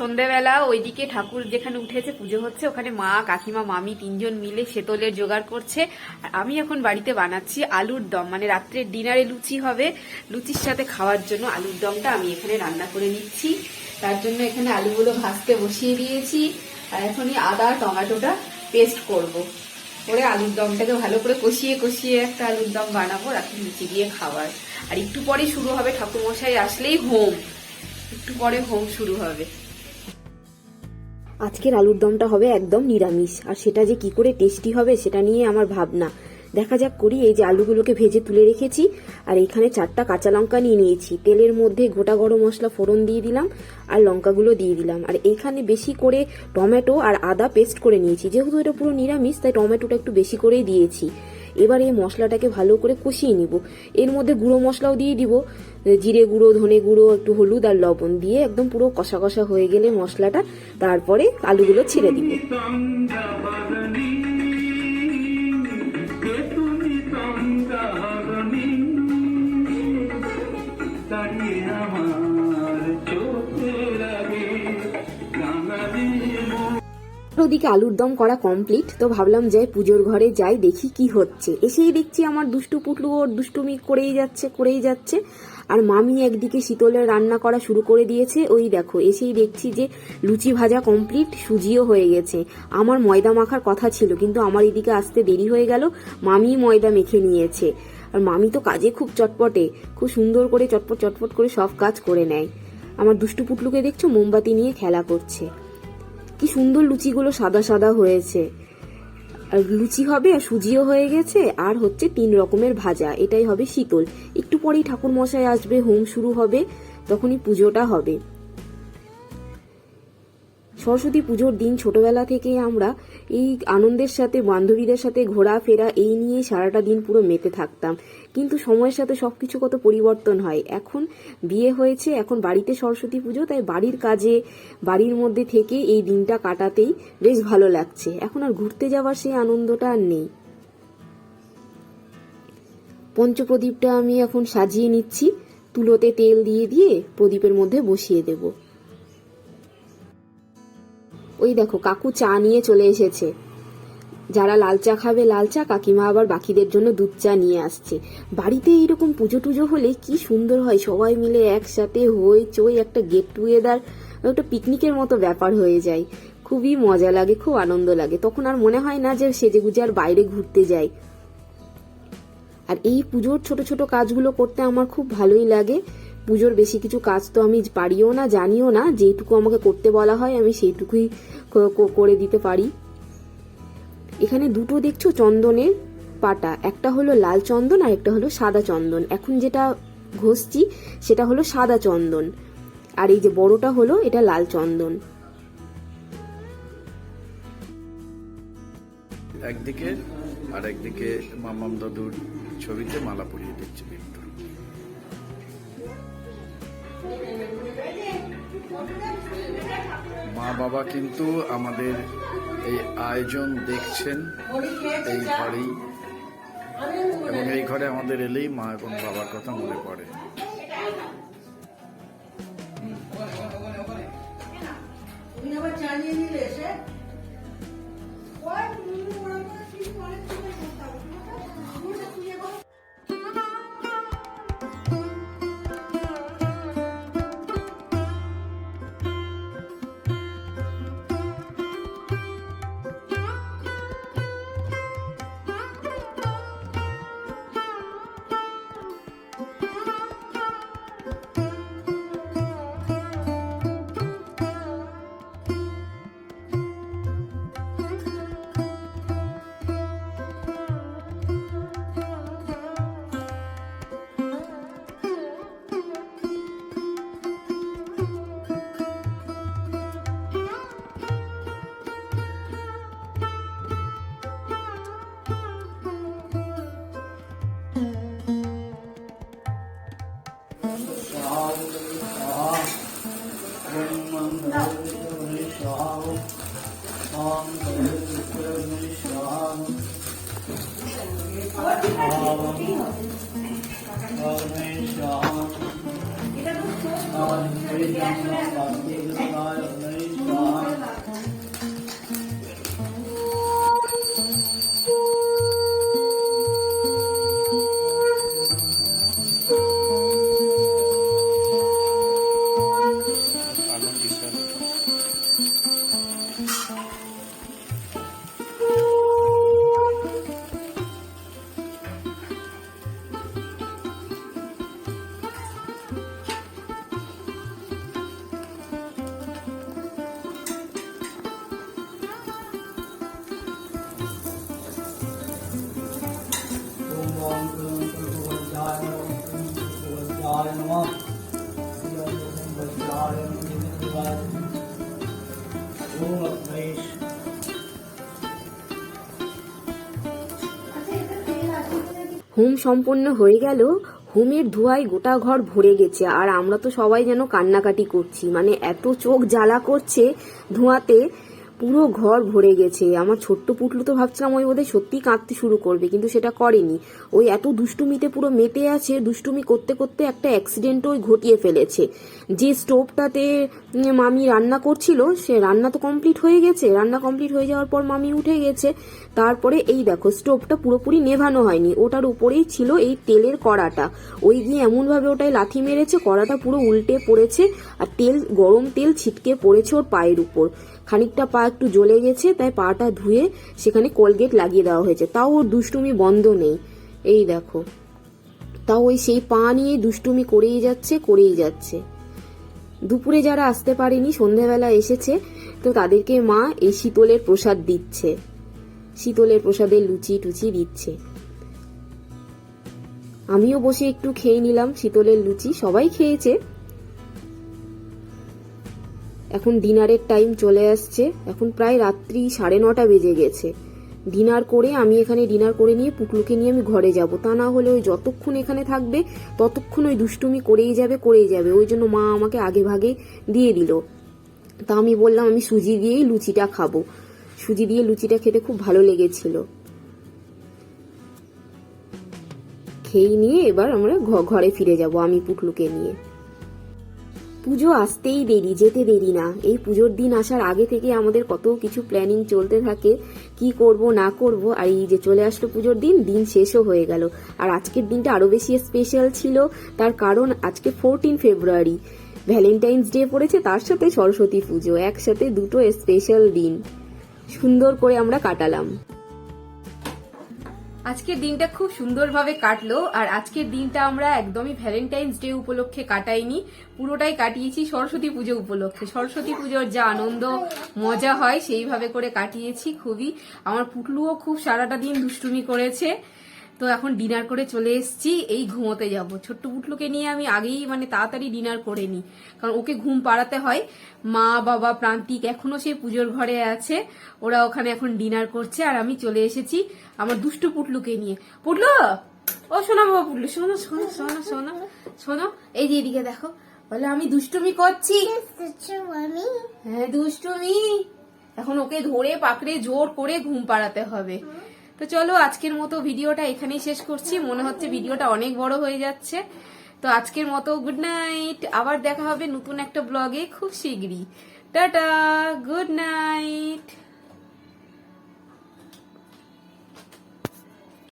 সন্ধেবেলা ওইদিকে ঠাকুর যেখানে উঠেছে, পুজো হচ্ছে, ওখানে মা, কাকিমা, মামি তিনজন মিলে শেতলের জোগাড় করছে। আর আমি এখন বাড়িতে বানাচ্ছি আলুর দম মানে রাত্রের ডিনারে লুচি হবে। লুচির সাথে খাওয়ার জন্য আলুর দমটা আমি এখানে রান্না করে নিচ্ছি। তার জন্য এখানে আলুগুলো ভাজতে বসিয়ে দিয়েছি। আর এখনই আদা, টমেটোটা পেস্ট করব। করে আলুর দমটাকে ভালো করে কষিয়ে কষিয়ে একটা আলুর দম বানাবো রাত্রে লুচি দিয়ে খাওয়ার। আর একটু পরে শুরু হবে, ঠাকুরমশাই আসলেই হোম। একটু পরে হোম শুরু হবে। আজকের আলুর দমটা হবে একদম নিরামিষ। আর সেটা যে কি করে টেস্টি হবে সেটা নিয়ে আমার ভাবনা। দেখা যাক করি, এই যে আলুগুলোকে ভেজে তুলে রেখেছি, আর এখানে চারটা কাঁচা লঙ্কা নিয়ে নিয়েছি। তেলের মধ্যে গোটা গরম মশলা ফোড়ন দিয়ে দিলাম, আর লঙ্কাগুলো দিয়ে দিলাম। আর এখানে বেশি করে টমেটো আর আদা পেস্ট করে নিয়েছি। যেহেতু এটা পুরো নিরামিষ, তাই টমেটোটা একটু বেশি করেই দিয়েছি। এবার এই মশলাটাকে ভালো করে কষিয়ে নিব। এর মধ্যে গুঁড়ো মশলাও দিয়ে দিব। জিরে গুঁড়ো, ধনে গুঁড়ো, একটু হলুদ আর লবণ দিয়ে একদম পুরো কষা কষা হয়ে গেলে মশলাটা। তারপরে আলুগুলো ছেড়ে দিব। ওদিকে আলুর দম করা কমপ্লিট তো ভাবলাম যাই পুজোর ঘরে যাই, দেখি কি হচ্ছে। এসেই দেখছি আমার দুষ্টু পুটলু ওর দুষ্টুমি করেই যাচ্ছে করেই যাচ্ছে। আর মামি একদিকে শীতলের রান্না করা শুরু করে দিয়েছে। ওই দেখো, এসেই দেখছি যে লুচি ভাজা কমপ্লিট সুজিও হয়ে গেছে। আমার ময়দা মাখার কথা ছিল, কিন্তু আমার এদিকে আসতে দেরি হয়ে গেল। মামি ময়দা মেখে নিয়েছে। আর মামি তো কাজে খুব চটপটে, খুব সুন্দর করে চটপট চটপট করে সব কাজ করে নেয়। আমার দুষ্টু পুটলুকে দেখছ, মোমবাতি নিয়ে খেলা করছে। কি সুন্দর লুচিগুলো সাদা সাদা হয়েছে। আর লুচি হবে সুজিও হয়ে গেছে, আর হচ্ছে তিন রকমের ভাজা। এটাই হবে শীতল। একটু পরেই ঠাকুর মশাই আসবে, হোম শুরু হবে, তখনই পুজোটা হবে। সরস্বতী পুজোর দিন ছোটবেলা থেকে আমরা এই আনন্দের সাথে, বান্ধবীদের সাথে ঘোরাফেরা এই নিয়ে সারাটা দিন পুরো মেতে থাকতাম। কিন্তু সময়ের সাথে সবকিছু কত পরিবর্তন হয়। এখন বিয়ে হয়েছে, এখন বাড়িতে সরস্বতী পুজো, তাই বাড়ির কাজে, বাড়ির মধ্যে থেকে এই দিনটা কাটাতেই বেশ ভালো লাগছে। এখন আর ঘুরতে যাওয়ার সেই আনন্দটা আর নেই। পঞ্চপ্রদীপটা আমি এখন সাজিয়ে নিচ্ছি। তুলোতে তেল দিয়ে দিয়ে প্রদীপের মধ্যে বসিয়ে দেবো। ওই দেখো, কাকু চা নিয়ে চলে এসেছে। যারা লাল চা খাবে লাল চা, কাকিমা আবার বাকিদের জন্য দুধ চা নিয়ে আসছে। বাড়িতে এইরকম পুজো টুজো হলে কি সুন্দর হয়, সবাই মিলে একসাথে হই চই একটা গেট টুগেদার একটা পিকনিকের মতো ব্যাপার হয়ে যায়। খুবই মজা লাগে, খুব আনন্দ লাগে। তখন আর মনে হয় না যে সেজে গুজে আর বাইরে ঘুরতে যাই। আর এই পুজোর ছোট ছোট কাজগুলো করতে আমার খুব ভালোই লাগে। পুজোর বেশি কিছু কাজ তো আমি পারিও না, জানিও না। যেটুকু আমাকে করতে বলা হয়, আমি সেইটুকুই করে দিতে পারি। এখানে দুটো দেখছ চন্দনের পাটা। একটা হলো লাল চন্দন আর একটা হলো সাদা চন্দন। এখন যেটা ঘষছি, সেটা হলো সাদা চন্দন। আর এই যে বড়টা হলো, এটা লাল চন্দন। একদিকে আর একদিকে মামাম দাদুর ছবিতে মালা পরিয়ে দিচ্ছে মা বাবা কিন্তু আমাদের এই আয়োজন দেখছেন, এই ঘরেই এবং এই ঘরে আমাদের এলেই মা এবং বাবার কথা মনে পড়ে। নিলে এসে? Thank you. হোম সম্পন্ন হয়ে গেল, হোমের ধোঁয়ায় গোটা ঘর ভরে গেছে, আর আমরা তো সবাই যেন কান্নাকাটি করছি। মানে এত চোখ জ্বালা করছে ধোঁয়াতে পুরো ঘর ভরে গেছে। আমার ছোট্ট পুটলু তো ভাবছিলাম ওই বোধহয় সত্যি কাঁদতে শুরু করবে, কিন্তু সেটা করেনি। ওই এত দুষ্টুমিতে পুরো মেতে আছে, দুষ্টুমি করতে করতে একটা অ্যাক্সিডেন্ট ওই ঘটিয়ে ফেলেছে। যে স্টোভটাতে মামি রান্না করছিল, সে রান্না তো কমপ্লিট হয়ে গেছে। রান্না কমপ্লিট হয়ে যাওয়ার পর মামি উঠে গেছে। তারপরে এই দেখো, স্টোভটা পুরোপুরি নেভানো হয়নি। ওটার উপরেই ছিল এই তেলের কড়াটা। ওই গিয়ে এমনভাবে ওটাই লাথি মেরেছে, কড়াটা পুরো উল্টে পড়েছে, আর তেল, গরম তেল ছিটকে পড়েছে ওর পায়ের উপর। খানিকটা পা একটু জ্বলে গেছে, তাই পাটা ধুয়ে সেখানে কোলগেট লাগিয়ে দেওয়া হয়েছে। তাও ওর দুষ্টুমি বন্ধ নেই। এই দেখো। তাও ওই সেই পা নিয়ে দুষ্টুমি করেই যাচ্ছে করেই যাচ্ছে। দুপুরে যারা আসতে পারেনি, সন্ধেবেলা এসেছে, তো তাদেরকে মা এই শীতলের প্রসাদ দিচ্ছে। শীতলের প্রসাদের লুচি টুচি দিচ্ছে। আমিও বসে একটু খেয়ে নিলাম শীতলের লুচি, সবাই খেয়েছে। এখন ডিনারের টাইম চলে আসছে। এখন প্রায় রাত্রি সাড়ে নটা বেজে গেছে। ডিনার করে আমি এখানে ডিনার করে নিয়ে পুকলুকে নিয়ে আমি ঘরে যাব। তা না হলে ওই যতক্ষণ এখানে থাকবে, ততক্ষণ ওই দুষ্টুমি করেই যাবে করেই যাবে। ওই জন্য মা আমাকে আগে ভাগে দিয়ে দিল। তা আমি বললাম, আমি সুজি দিয়েই লুচিটা খাব। সুজি দিয়ে লুচিটা খেতে খুব ভালো লেগেছিল। খেয়ে নিয়ে এবার আমরা ঘরে ফিরে যাব আমি পুটলুকে নিয়ে। পুজো আসতেই দেরি, যেতে দেরি না। এই পুজোর দিন আসার আগে থেকে আমাদের কত কিছু প্ল্যানিং চলতে থাকে, কি করব, না করব, আর এই যে চলে আসলো পুজোর দিন দিন শেষও হয়ে গেল। আর আজকের দিনটা আরও বেশি স্পেশাল ছিল, তার কারণ আজকে ফোরটিন ফেব্রুয়ারি ভ্যালেন্টাইন্স ডে পড়েছে, তার সাথে সরস্বতী পুজো, একসাথে দুটো স্পেশাল দিন। সুন্দর করে আমরা কাটালাম। আজকের দিনটা খুব সুন্দরভাবে কাটলো, আর আজকের দিনটা আমরা একদমই ভ্যালেন্টাইন্স ডে উপলক্ষে কাটাইনি, পুরোটাই কাটিয়েছি সরস্বতী পুজো উপলক্ষে। সরস্বতী পুজোর যা আনন্দ, মজা হয় সেইভাবে করে কাটিয়েছি খুবই। আমার পুটলুও খুব সারাটা দিন দুষ্টুমি করেছে। তো এখন ডিনার করে চলে এসেছি এই ঘুমোতে যাব। ছোট্ট পুটলুকে নিয়ে আমি আগেই মানে তাড়াতাড়ি ডিনার করে নিই। কারণ ওকে ঘুম পাড়াতে হয়। মা বাবা প্রান্তিক এখনও সেই পুজোর ঘরে আছে। ওরা ওখানে এখন ডিনার করছে আর আমি চলে এসেছি আমার দুষ্টু পুটলুকে নিয়ে। পুটলু! ও শোনা বাবা পুটলু শোনো শোনো শোনো শোনো শোনো। এই যে এদিকে দেখো বলে আমি দুষ্টুমি করছি। হ্যাঁ দুষ্টুমি। এখন ওকে ধরে পাকড়ে জোর করে ঘুম পাড়াতে হবে। তো চলো আজকের মতো ভিডিওটা এখানেই শেষ করছি। মনে হচ্ছে ভিডিওটা অনেক বড় হয়ে যাচ্ছে। তো আজকের মতো গুড নাইট আবার দেখা হবে নতুন একটা ব্লগে খুব শীঘ্রই। Tata good night